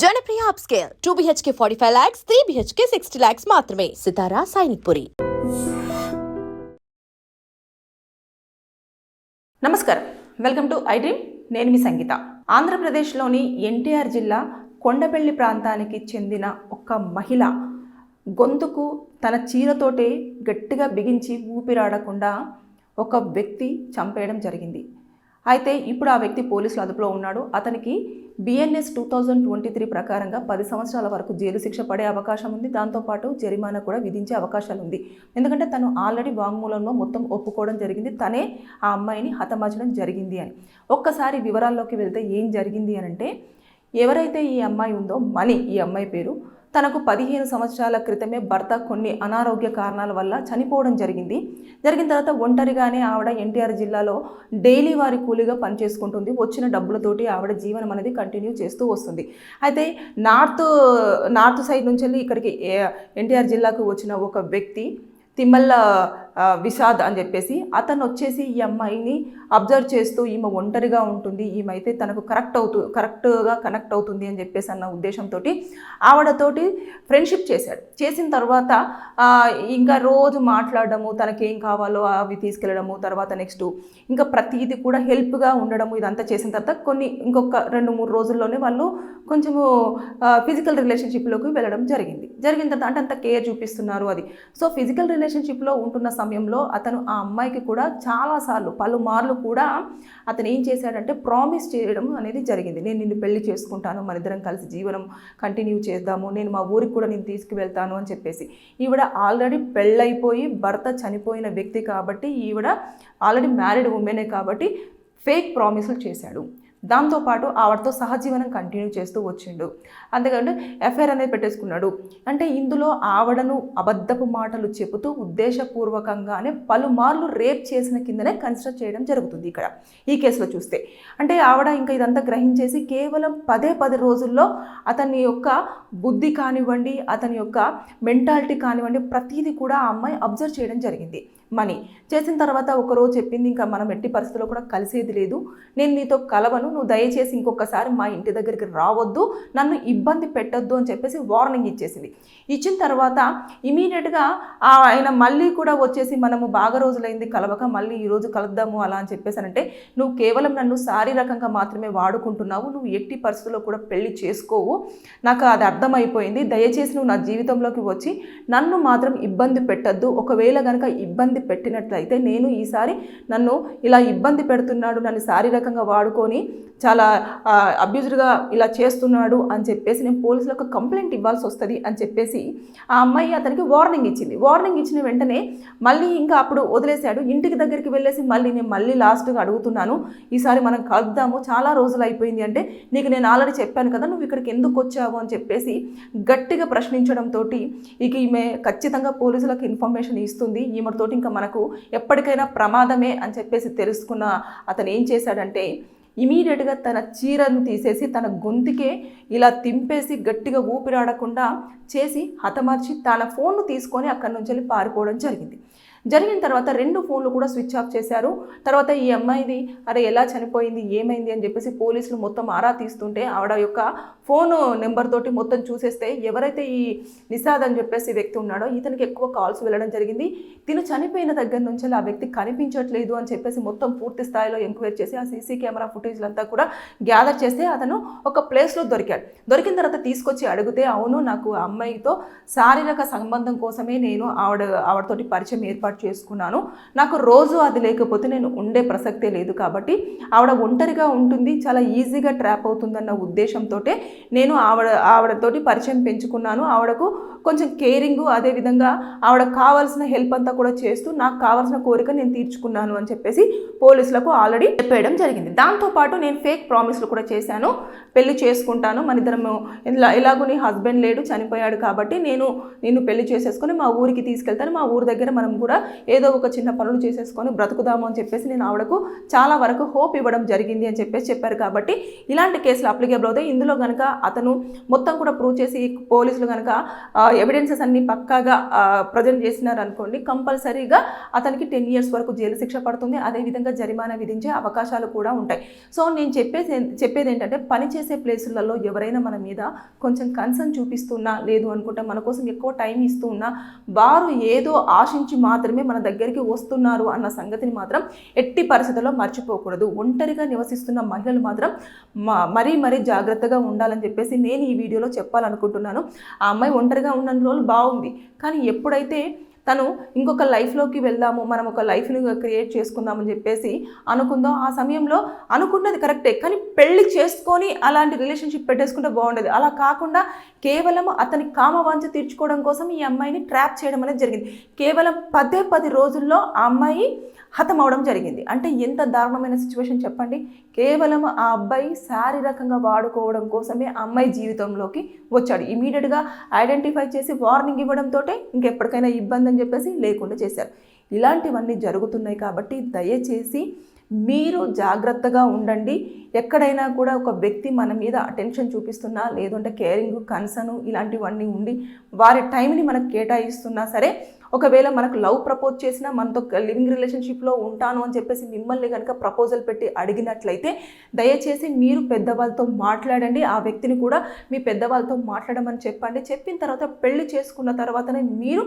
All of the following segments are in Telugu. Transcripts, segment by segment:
Janapriya upscale. Two BHK forty five lakhs three BHK sixty lakhs మాత్రమే. సితారా సైనిక్ పురి. నమస్కారం. Welcome to I dream. నేను మీ సంగీత. ఆంధ్రప్రదేశ్లోని ఎన్టీఆర్ జిల్లా కొండపల్లి ప్రాంతానికి చెందిన ఒక మహిళ గొంతుకు తన చీరతోటే గట్టిగా బిగించి ఊపిరాడకుండా ఒక వ్యక్తి చంపేయడం జరిగింది. అయితే ఇప్పుడు ఆ వ్యక్తి పోలీసుల అదుపులో ఉన్నాడు. అతనికి BNS two thousand twenty three ప్రకారంగా పది సంవత్సరాల వరకు జైలు శిక్ష పడే అవకాశం ఉంది. దాంతోపాటు జరిమానా కూడా విధించే అవకాశాలు ఉంది. ఎందుకంటే తను ఆల్రెడీ వాంగ్మూలంలో మొత్తం ఒప్పుకోవడం జరిగింది. తనే ఆ అమ్మాయిని హతమార్చడం జరిగింది అని. ఒక్కసారి వివరాల్లోకి వెళ్తే ఏం జరిగింది అని అంటే ఎవరైతే ఈ అమ్మాయి ఉందో మణి ఈ అమ్మాయి పేరు తనకు పదిహేను సంవత్సరాల క్రితమే భర్త కొన్ని అనారోగ్య కారణాల వల్ల చనిపోవడం జరిగింది. జరిగిన తర్వాత ఒంటరిగానే ఆవిడ ఎన్టీఆర్ జిల్లాలో డైలీ వారి కూలీగా పనిచేసుకుంటుంది. వచ్చిన డబ్బులతోటి ఆవిడ జీవనం అనేది కంటిన్యూ చేస్తూ వస్తుంది. అయితే నార్త్ నార్త్ సైడ్ నుంచి వెళ్ళి ఇక్కడికి ఎన్టీఆర్ జిల్లాకు వచ్చిన ఒక వ్యక్తి తిమ్మల్ల విషాద్ అని చెప్పేసి అతను వచ్చేసి ఈ అమ్మాయిని అబ్జర్వ్ చేస్తూ ఈమె ఒంటరిగా ఉంటుంది ఈమె అయితే తనకు కరెక్ట్ అవుతూ కరెక్ట్గా కనెక్ట్ అవుతుంది అని చెప్పేసి అన్న ఉద్దేశంతో ఆవిడతోటి ఫ్రెండ్షిప్ చేశాడు. చేసిన తర్వాత ఇంకా రోజు మాట్లాడడము తనకేం కావాలో అవి తీసుకెళ్ళడము తర్వాత నెక్స్ట్ ఇంకా ప్రతిదీ కూడా హెల్ప్గా ఉండడము ఇదంతా చేసిన తర్వాత కొన్ని ఇంకొక రెండు మూడు రోజుల్లోనే వాళ్ళు కొంచెము ఫిజికల్ రిలేషన్షిప్లోకి వెళ్ళడం జరిగింది. జరిగిన తర్వాత అంటే అంత కేర్ చూపిస్తున్నారు అది. సో ఫిజికల్ రిలేషన్షిప్లో ఉంటున్న సమయంలో అతను ఆ అమ్మాయికి కూడా చాలాసార్లు పలుమార్లు కూడా అతను ఏం చేశాడంటే ప్రామిస్ చేయడం అనేది జరిగింది. నేను నిన్ను పెళ్ళి చేసుకుంటాను మన ఇద్దరం కలిసి జీవనం కంటిన్యూ చేద్దాము నేను మా ఊరికి కూడా నేను తీసుకువెళ్తాను అని చెప్పేసి ఈవిడ ఆల్రెడీ పెళ్ళైపోయి భర్త చనిపోయిన వ్యక్తి కాబట్టి ఈవిడ ఆల్రెడీ మ్యారీడ్ ఉమెనే కాబట్టి ఫేక్ ప్రామిసులు చేశాడు. దాంతోపాటు ఆవిడతో సహజీవనం కంటిన్యూ చేస్తూ వచ్చిండు. అంతేకాకుండా ఎఫ్ఐఆర్ అనేది పెట్టేసుకున్నాడు. అంటే ఇందులో ఆవిడను అబద్ధపు మాటలు చెబుతూ ఉద్దేశపూర్వకంగానే పలుమార్లు రేప్ చేసిన కిందనే కన్సిడర్ చేయడం జరుగుతుంది ఇక్కడ. ఈ కేసులో చూస్తే. అంటే ఆవిడ ఇంకా ఇదంతా గ్రహించేసి కేవలం పదే పది రోజుల్లో అతని యొక్క బుద్ధి కానివ్వండి అతని యొక్క మెంటాలిటీ కానివ్వండి ప్రతిదీ కూడా ఆ అమ్మాయి అబ్జర్వ్ చేయడం జరిగింది. మనీ. చేసిన తర్వాత ఒకరోజు చెప్పింది ఇంకా మనం ఎట్టి పరిస్థితుల్లో కూడా కలిసేది లేదు. నేను నీతో కలవను. నువ్వు దయచేసి ఇంకొకసారి మా ఇంటి దగ్గరికి రావద్దు. నన్ను ఇబ్బంది పెట్టొద్దు అని చెప్పేసి వార్నింగ్ ఇచ్చేసింది. ఇచ్చిన తర్వాత ఇమీడియట్గా ఆయన మళ్ళీ కూడా వచ్చేసి మనము బాగా రోజులైంది కలవక మళ్ళీ ఈరోజు కలుద్దాము అలా అని చెప్పేసానంటే నువ్వు కేవలం నన్ను శారీరకంగా మాత్రమే వాడుకుంటున్నావు. నువ్వు ఎట్టి పరిస్థితుల్లో కూడా పెళ్ళి చేసుకోవు. నాకు అది అర్థమైపోయింది. దయచేసి నువ్వు నా జీవితంలోకి వచ్చి నన్ను మాత్రం ఇబ్బంది పెట్టద్దు. ఒకవేళ కనుక ఇబ్బంది పెట్టినట్లయితే నేను ఈసారి నన్ను ఇలా ఇబ్బంది పెడుతున్నాడు నన్ను శారీరకంగా వాడుకొని చాలా అబ్యూజ్డ్గా ఇలా చేస్తున్నాడు అని చెప్పేసి నేను పోలీసులకు కంప్లైంట్ ఇవ్వాల్సి వస్తుంది అని చెప్పేసి ఆ అమ్మాయి అతనికి వార్నింగ్ ఇచ్చింది. వార్నింగ్ ఇచ్చిన వెంటనే మళ్ళీ ఇంకా అప్పుడు వదిలేశాడు. ఇంటికి దగ్గరికి వెళ్ళేసి మళ్ళీ నేను మళ్ళీ లాస్ట్గా అడుగుతున్నాను. ఈసారి మనం కలుద్దాము. చాలా రోజులు అయిపోయింది అంటే నీకు నేను ఆల్రెడీ చెప్పాను కదా నువ్వు ఇక్కడికి ఎందుకు వచ్చావు అని చెప్పేసి గట్టిగా ప్రశ్నించడంతో ఇక ఈమె ఖచ్చితంగా పోలీసులకు ఇన్ఫర్మేషన్ ఇస్తుంది. ఈమెతోటి ఇంకా మనకు ఎప్పటికైనా ప్రమాదమే అని చెప్పేసి తెలుసుకున్న అతను ఏం చేశాడంటే ఇమీడియట్గా తన చీరను తీసేసి తన గొంతుకే ఇలా తింపేసి గట్టిగా ఊపిరాడకుండా చేసి హతమార్చి తన ఫోన్ను తీసుకొని అక్కడి నుంచి వెళ్ళి పారిపోవడం జరిగింది. జరిగిన తర్వాత రెండు ఫోన్లు కూడా స్విచ్ ఆఫ్ చేశారు. తర్వాత ఈ అమ్మాయిది అరే ఎలా చనిపోయింది? ఏమైంది? అని చెప్పేసి పోలీసులు మొత్తం ఆరా తీస్తుంటే ఆవిడ యొక్క ఫోన్ నెంబర్ తోటి మొత్తం చూసేస్తే ఎవరైతే ఈ నిషాద్ అని చెప్పేసి వ్యక్తి ఉన్నాడో ఇతనికి ఎక్కువ కాల్స్ వెళ్ళడం జరిగింది. తిను చనిపోయిన దగ్గర నుంచి ఆ వ్యక్తి కనిపించట్లేదు అని చెప్పేసి మొత్తం పూర్తి స్థాయిలో ఎంక్వైరీ చేసి ఆ సీసీ కెమెరా ఫుటేజ్లంతా కూడా గ్యాదర్ చేస్తే అతను ఒక ప్లేస్లో దొరికాడు. దొరికిన తర్వాత తీసుకొచ్చి అడిగితే అవును నాకు ఆ అమ్మాయితో శారీరక సంబంధం కోసమే నేను ఆవిడ ఆవిడతోటి పరిచయం ఏర్పాటు చేసుకున్నాను. నాకు రోజు అది లేకపోతే నేను ఉండే ప్రసక్తే లేదు కాబట్టి ఆవిడ ఒంటరిగా ఉంటుంది చాలా ఈజీగా ట్రాప్ అవుతుందన్న ఉద్దేశంతో నేను ఆవిడ ఆవిడతోటి పరిచయం పెంచుకున్నాను. ఆవిడకు కొంచెం కేరింగ్ అదేవిధంగా ఆవిడ కావాల్సిన హెల్ప్ అంతా కూడా చేస్తూ నాకు కావాల్సిన కోరిక నేను తీర్చుకున్నాను అని చెప్పేసి పోలీసులకు ఆల్రెడీ చెప్పేయడం జరిగింది. దాంతోపాటు నేను ఫేక్ ప్రామిస్లు కూడా చేశాను. పెళ్ళి చేసుకుంటాను. మన ఇద్దరము ఇలా ఎలాగో నీ హస్బెండ్ లేడు చనిపోయాడు కాబట్టి నేను నిన్ను పెళ్ళి చేసేసుకొని మా ఊరికి తీసుకెళ్తాను. మా ఊరి దగ్గర మనం కూడా ఏదో ఒక చిన్న పనులు చేసేసుకొని బ్రతుకుదాము అని చెప్పేసి నేను ఆవిడకు చాలా వరకు హోప్ ఇవ్వడం జరిగింది అని చెప్పేసి చెప్పారు కాబట్టి ఇలాంటి కేసులు అప్లికేబుల్ అవుతాయి. ఇందులో కనుక అతను మొత్తం కూడా ప్రూవ్ చేసి పోలీసులు కనుక ఎవిడెన్సెస్ అన్ని పక్కాగా ప్రజెంట్ చేసినారు అనుకోండి కంపల్సరీగా అతనికి టెన్ ఇయర్స్ వరకు జైలు శిక్ష పడుతుంది. అదేవిధంగా జరిమానా విధించే అవకాశాలు కూడా ఉంటాయి. సో నేను చెప్పేసి చెప్పేది ఏంటంటే పని చేసే ప్లేసులలో ఎవరైనా మన మీద కొంచెం కన్సర్న్ చూపిస్తున్నా లేదు అనుకుంటే మన కోసం ఎక్కువ టైం ఇస్తున్నా వారు ఏదో ఆశించి మాత్రమే మన దగ్గరికి వస్తున్నారు అన్న సంగతిని మాత్రం ఎట్టి పరిస్థితుల్లో మర్చిపోకూడదు. ఒంటరిగా నివసిస్తున్న మహిళలు మాత్రం మ- మరీ మరీ జాగ్రత్తగా ఉండాలని చెప్పేసి నేను ఈ వీడియోలో చెప్పాలనుకుంటున్నాను. ఆ అమ్మాయి ఒంటరిగా ఉన్న రోజులు బాగుంది. కానీ ఎప్పుడైతే తను ఇంకొక లైఫ్లోకి వెళ్దాము మనం ఒక లైఫ్ని క్రియేట్ చేసుకుందామని చెప్పేసి అనుకుందాం. ఆ సమయంలో అనుకున్నది కరెక్టే కానీ పెళ్ళి చేసుకొని అలాంటి రిలేషన్షిప్ పెట్టేసుకుంటే బాగుండేది. అలా కాకుండా కేవలం అతని కామవాంఛ తీర్చుకోవడం కోసం ఈ అమ్మాయిని ట్రాప్ చేయడం అనేది జరిగింది. కేవలం పదే పది రోజుల్లో ఆ అమ్మాయి హతమవడం జరిగింది. అంటే ఎంత దారుణమైన సిచ్యువేషన్ చెప్పండి. కేవలం ఆ అబ్బాయి శారీరకంగా వాడుకోవడం కోసమే అమ్మాయి జీవితంలోకి వచ్చాడు. ఇమీడియట్గా ఐడెంటిఫై చేసి వార్నింగ్ ఇవ్వడంతో ఇంకెప్పటికైనా ఇబ్బంది అని చెప్పేసి లేకుండా చేశారు. ఇలాంటివన్నీ జరుగుతున్నాయి కాబట్టి దయచేసి మీరు జాగ్రత్తగా ఉండండి. ఎక్కడైనా కూడా ఒక వ్యక్తి మన మీద అటెన్షన్ చూపిస్తున్నా లేదంటే కేరింగ్ కన్సర్న్ ఇలాంటివన్నీ ఉండి వారి టైంని మనకు కేటాయిస్తున్నా సరే ఒకవేళ మనకు లవ్ ప్రపోజ్ చేసినా మనతో లివింగ్ రిలేషన్షిప్లో ఉంటాను అని చెప్పేసి మిమ్మల్ని కనుక ప్రపోజల్ పెట్టి అడిగినట్లయితే దయచేసి మీరు పెద్దవాళ్ళతో మాట్లాడండి ఆ వ్యక్తిని కూడా మీ పెద్దవాళ్ళతో మాట్లాడమని చెప్పండి. చెప్పిన తర్వాత పెళ్ళి చేసుకున్న తర్వాతనే మీరు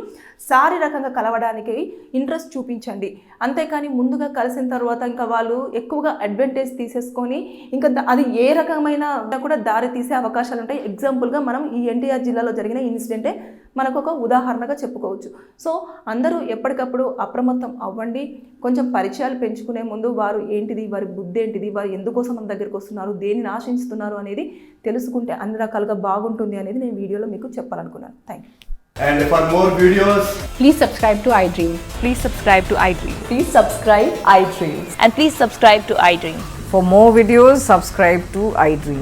శారీరకంగా కలవడానికి ఇంట్రెస్ట్ చూపించండి. అంతేకాని ముందుగా కలిసిన తర్వాత ఇంకా వాళ్ళు ఎక్కువగా అడ్వాంటేజ్ తీసేసుకొని ఇంకా అది ఏ రకమైన కూడా దారి తీసే అవకాశాలు ఉంటాయి. ఎగ్జాంపుల్గా మనం ఈ ఎన్టీఆర్ జిల్లాలో జరిగిన ఇన్సిడెంటే మనకు ఒక ఉదాహరణగా చెప్పుకోవచ్చు సో అందరూ ఎప్పటికప్పుడు అప్రమత్తం అవ్వండి కొంచెం పరిచయాలు పెంచుకునే ముందు వారు ఏంటిది వారి బుద్ధి ఏంటిది వారు ఎందుకోసం మన దగ్గరికి వస్తున్నారు దేనిని ఆశిస్తున్నారు అనేది తెలుసుకుంటే అన్ని రకాలుగా బాగుంటుంది అనేది నేను వీడియోలో మీకు చెప్పాలనుకున్నాను thank you And for more videos, Please subscribe to iDream. Please subscribe to iDream. Please subscribe iDreams. And please subscribe to iDream. For more videos, subscribe to iDream.